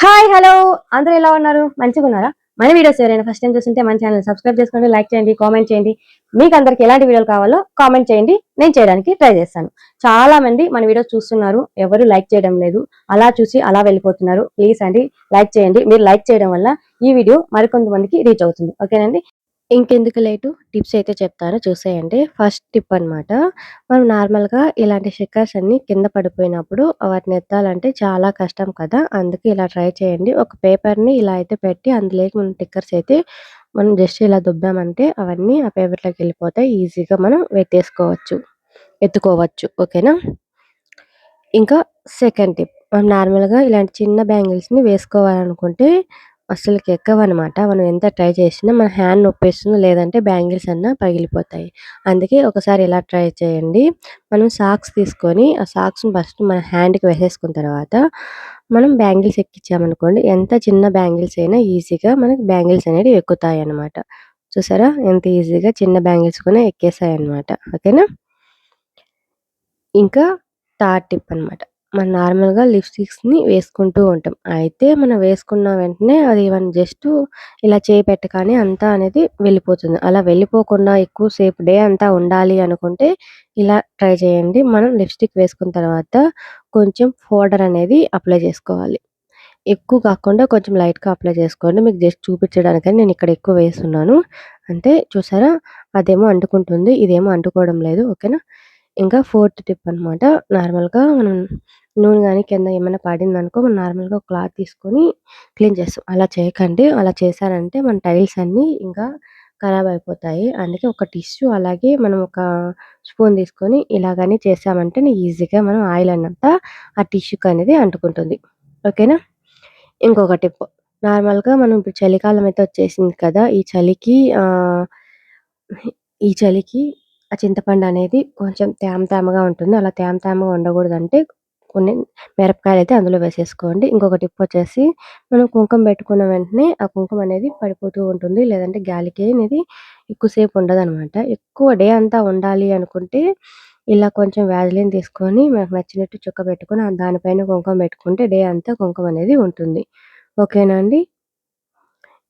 Hi hello. అందరూ ఎలా ఉన్నారు? మంచిగా ఉన్నారా? మన వీడియోస్ ఎవరైనా ఫస్ట్ టైం చూస్తుంటే మన ఛానల్ సబ్స్క్రైబ్ చేసుకోండి లైక్ చేయండి కామెంట్ చేయండి. మీకు అందరికి ఎలాంటి వీడియోలు కావాలో కామెంట్ చేయండి. నేను చేయడానికి ట్రై చేస్తాను. చాలా మంది మన వీడియోస్ చూస్తున్నారు ఎవరు లైక్ చేయడం లేదు. అలా చూసి అలా వెళ్ళిపోతున్నారు. ప్లీజ్ అండి లైక్ చేయండి. మీరు లైక్ చేయడం వల్ల ఈ వీడియో మరికొంతమందికి రీచ్ అవుతుంది. ఓకేనండి ఇంకెందుకు లేటు? టిప్స్ అయితే చెప్తాను. చూసేయండి. ఫస్ట్ టిప్ అన్నమాట. మనం నార్మల్గా ఇలాంటి స్టిక్కర్స్ అన్ని కింద పడిపోయినప్పుడు వాటిని ఎత్తాలంటే చాలా కష్టం కదా. అందుకే ఇలా ట్రై చేయండి. ఒక పేపర్ని ఇలా అయితే పెట్టి అందులోకి మనం టిక్కర్స్ అయితే మనం జస్ట్ ఇలా దుబ్బామంటే అవన్నీ ఆ పేపర్లోకి వెళ్ళిపోతాయి. ఈజీగా మనం ఎత్తేసుకోవచ్చు. ఎత్తుకోవచ్చు. ఓకేనా? ఇంకా సెకండ్ టిప్. మనం నార్మల్గా ఇలాంటి చిన్న బ్యాంగిల్స్ని వేసుకోవాలనుకుంటే అస్సలకి ఎక్కవన్నమాట మనం ఎంత ట్రై చేసినా మన హ్యాండ్ నొప్పేస్తుంది లేదంటే బ్యాంగిల్స్ అన్నా పగిలిపోతాయి. అందుకే ఒకసారి ఇలా ట్రై చేయండి. మనం సాక్స్ తీసుకొని ఆ సాక్స్ని ఫస్ట్ మన హ్యాండ్కి వేసేసుకున్న తర్వాత మనం బ్యాంగిల్స్ ఎక్కించామనుకోండి ఎంత చిన్న బ్యాంగిల్స్ అయినా ఈజీగా మనకి బ్యాంగిల్స్ అనేవి ఎక్కుతాయి అన్నమాట చూసారా? ఎంత ఈజీగా చిన్న బ్యాంగిల్స్ కూడా ఎక్కేసాయి అన్నమాట ఓకేనా? ఇంకా థర్డ్ టిప్ అన్నమాట. మనం నార్మల్‌గా లిప్‌స్టిక్స్‌ని వేసుకుంటూ ఉంటాం. అయితే మనం వేసుకున్న వెంటనే అది మనం జస్ట్ ఇలా చేయి పెట్టగానే అంతా అనేది వెళ్ళిపోతుంది. అలా వెళ్ళిపోకుండా ఎక్కువ సేపు డే అంతా ఉండాలి అనుకుంటే ఇలా ట్రై చేయండి. మనం లిప్‌స్టిక్ వేసుకున్న తర్వాత కొంచెం పౌడర్ అనేది అప్లై చేసుకోవాలి. ఎక్కువ కాకుండా కొంచెం లైట్‌గా అప్లై చేసుకోండి. మీకు జస్ట్ చూపించడానికని నేను ఇక్కడ ఎక్కువ వేస్తున్నాను. అంటే చూసారా? అదేమో అంటుకుంటుంది. ఇదేమో అంటుకోవడం లేదు. ఓకేనా? ఇంకా ఫోర్త్ టిప్ అన్నమాట. నార్మల్‌గా మనం నూనె కానీ కింద ఏమైనా పడిందనుకో మనం నార్మల్‌గా క్లాత్ తీసుకొని క్లీన్ చేస్తాం. అలా చేయకండి. అలా చేశారంటే మన టైల్స్ అన్నీ ఇంకా ఖరాబ్ అయిపోతాయి. అందుకే ఒక టిష్యూ అలాగే మనం ఒక స్పూన్ తీసుకొని ఇలాగని చేసామంటే ఈజీగా మనం ఆయిల్ అన్నంతా ఆ టిష్యూకి అనేది అంటుకుంటుంది. ఓకేనా? ఇంకొక టిప్ నార్మల్‌గా మనం ఇప్పుడు చలికాలం అయితే వచ్చేసింది కదా! ఈ చలికి ఈ చలికి ఆ చింతపండు అనేది కొంచెం తేమ తేమగా ఉంటుంది. అలా తేమ తేమగా ఉండకూడదంటే కొన్ని మిరపకాయలైతే అందులో వేసేసుకోండి. ఇంకొక టిప్ వచ్చేసి మనం కుంకుమ పెట్టుకున్న వెంటనే ఆ కుంకుమ అనేది పడిపోతూ ఉంటుంది. లేదంటే గాలికి అనేది ఎక్కువసేపు ఉండదు అనమాట ఎక్కువ డే అంతా ఉండాలి అనుకుంటే ఇలా కొంచెం వ్యాజ్లిన్ తీసుకొని మనకు నచ్చినట్టు చుక్క పెట్టుకొని దానిపైన కుంకుమ పెట్టుకుంటే డే అంతా కుంకుమ అనేది ఉంటుంది. ఓకేనా అండి?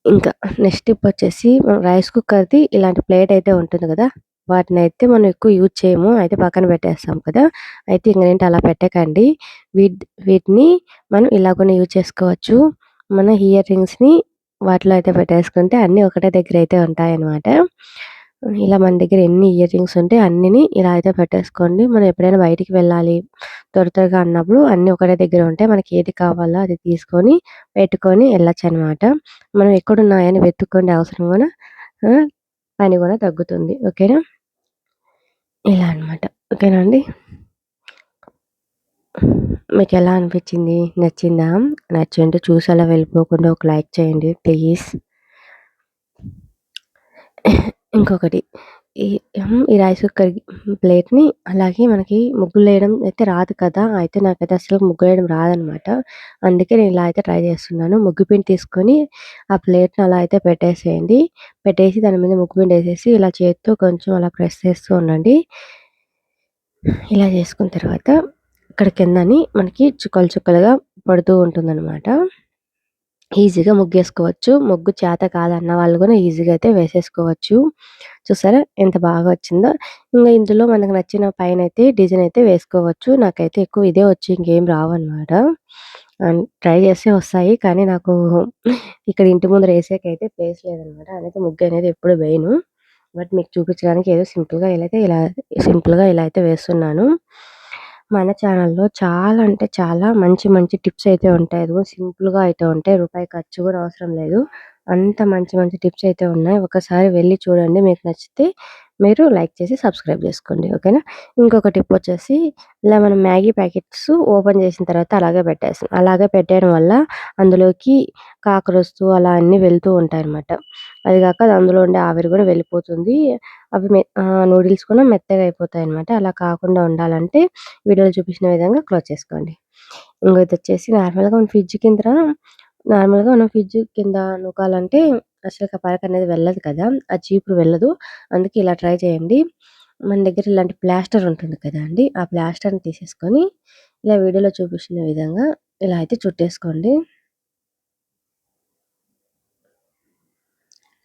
ఇంకా నెక్స్ట్ టిప్ వచ్చేసి మనం రైస్ కుక్కర్‌ది ఇలాంటి ప్లేట్ అయితే ఉంటుంది కదా! వాటిని అయితే మనం ఎక్కువ యూజ్ చేయము. అయితే పక్కన పెట్టేస్తాం కదా! అయితే ఇంకేంటి అలా పెట్టకండి. వీట్ వీటిని మనం ఇలా కూడా యూజ్ చేసుకోవచ్చు. మన ఇయర్ రింగ్స్‌ని వాటిలో అయితే పెట్టేసుకుంటే అన్నీ ఒకటే దగ్గర అయితే ఉంటాయన్నమాట. ఇలా మన దగ్గర ఎన్ని ఇయర్ రింగ్స్ ఉంటే అన్నిని ఇలా అయితే పెట్టేసుకోండి. మనం ఎప్పుడైనా బయటికి వెళ్ళాలి త్వర త్వరగా అన్నప్పుడు అన్నీ ఒకటే దగ్గర ఉంటే మనకి ఏది కావాలో అది తీసుకొని పెట్టుకొని వెళ్ళొచ్చనమాట. మనం ఎక్కడున్నాయని వెతుక్కోండి అవసరం కూడా పని కూడా తగ్గుతుంది. ఓకేనా? ఇలా అన్నమాట. ఓకేనా అండి? మీకు ఎలా అనిపించింది? నచ్చిందా? నచ్చింటే చూసి అలా వెళ్ళిపోకుండా ఒక లైక్ చేయండి ప్లీజ్. ఇంకొకటి ఈ ఈ రైస్ కుక్కర్ ప్లేట్‌ని అలాగే మనకి ముగ్గులు వేయడం అయితే రాదు కదా! అయితే నాకైతే అసలు ముగ్గులు వేయడం రాదనమాట. అందుకే నేను ఇలా అయితే ట్రై చేస్తున్నాను. ముగ్గు పిండి తీసుకొని ఆ ప్లేట్‌ని అలా అయితే పెట్టేసేయండి. పెట్టేసి దాని మీద ముగ్గు పిండి వేసేసి ఇలా చేత్తో కొంచెం అలా ప్రెస్ చేస్తూ ఉండండి. ఇలా చేసుకున్న తర్వాత ఇక్కడ కిందని మనకి చుక్కలు చుక్కలుగా పడుతూ ఉంటుందనమాట. ఈజీగా ముగ్గేసుకోవచ్చు. ముగ్గు చేత కాదన్న వాళ్ళు కూడా ఈజీగా అయితే వేసేసుకోవచ్చు. చూసారా ఎంత బాగా వచ్చిందో. ఇంకా ఇందులో మనకు నచ్చిన పైన అయితే డిజైన్ అయితే వేసుకోవచ్చు. నాకైతే ఎక్కువ ఇదే వచ్చి ఇంకేం రావన్నమాట. అండ్ ట్రై చేస్తే వస్తాయి. కానీ నాకు ఇక్కడ ఇంటి ముందర వేసేకైతే ప్లేస్ లేదనమాట. అందుకే ముగ్గు అనేది ఎప్పుడు వేయను. బట్ మీకు చూపించడానికి ఏదో సింపుల్‌గా ఇలా అయితే ఇలా సింపుల్‌గా ఇలా అయితే వేస్తున్నాను. మన ఛానల్‌లో చాలా అంటే చాలా మంచి మంచి టిప్స్ అయితే ఉంటాయి. అదిగో సింపుల్‌గా అయితే ఉంటాయి. రూపాయి ఖర్చు కూడా అవసరం లేదు. అంత మంచి మంచి టిప్స్ అయితే ఉన్నాయి. ఒకసారి వెళ్ళి చూడండి. మీకు నచ్చితే మీరు లైక్ చేసి సబ్స్క్రైబ్ చేసుకోండి. ఓకేనా? ఇంకొక టిప్ వచ్చేసి ఇలా మనం మ్యాగీ ప్యాకెట్స్ ఓపెన్ చేసిన తర్వాత అలాగే పెట్టేస్తాం. అలాగే పెట్టడం వల్ల అందులోకి కాక్రోచ్‌లు అలా అన్నీ వెళ్తూ ఉంటాయి అన్నమాట అది కాక అందులో ఉండే ఆవిరి కూడా వెళ్ళిపోతుంది. అవి నూడిల్స్ కూడా మెత్తగా అయిపోతాయి అన్నమాట అలా కాకుండా ఉండాలంటే వీడియోలో చూపించిన విధంగా క్లోజ్ చేసుకోండి. ఇంకో ఇది వచ్చేసి నార్మల్గా మనం ఫ్రిడ్జ్ కింద నార్మల్గా మనం ఫ్రిడ్జ్ కింద నూకాలంటే అసలు పరక అనేది వెళ్ళదు కదా. ఆ చీపురు వెళ్ళదు. అందుకే ఇలా ట్రై చేయండి. మన దగ్గర ఇలాంటి ప్లాస్టర్ ఉంటుంది కదా అండి. ఆ ప్లాస్టర్ని తీసేసుకొని ఇలా వీడియోలో చూపించిన విధంగా ఇలా అయితే చుట్టేసుకోండి.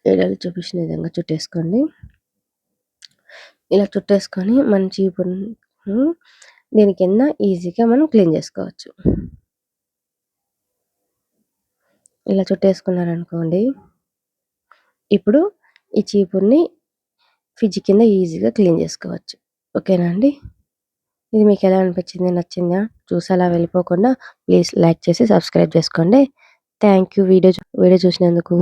వీడియోలో చూపించిన విధంగా చుట్టేసుకోండి. ఇలా చుట్టేసుకొని మన చీపురును దీని కింద ఈజీగా మనం క్లీన్ చేసుకోవచ్చు. ఇలా చుట్టేసుకున్నారనుకోండి. ఇప్పుడు ఈ చీపుర్ని ఫ్రిడ్జ్ కింద ఈజీగా క్లీన్ చేసుకోవచ్చు. ఓకేనా అండి? ఇది మీకు ఎలా అనిపించింది? నచ్చిందా? చూసి అలా వెళ్ళిపోకుండా ప్లీజ్ లైక్ చేసి సబ్స్క్రైబ్ చేసుకోండి. థ్యాంక్ యూ వీడియో వీడియో చూసినందుకు.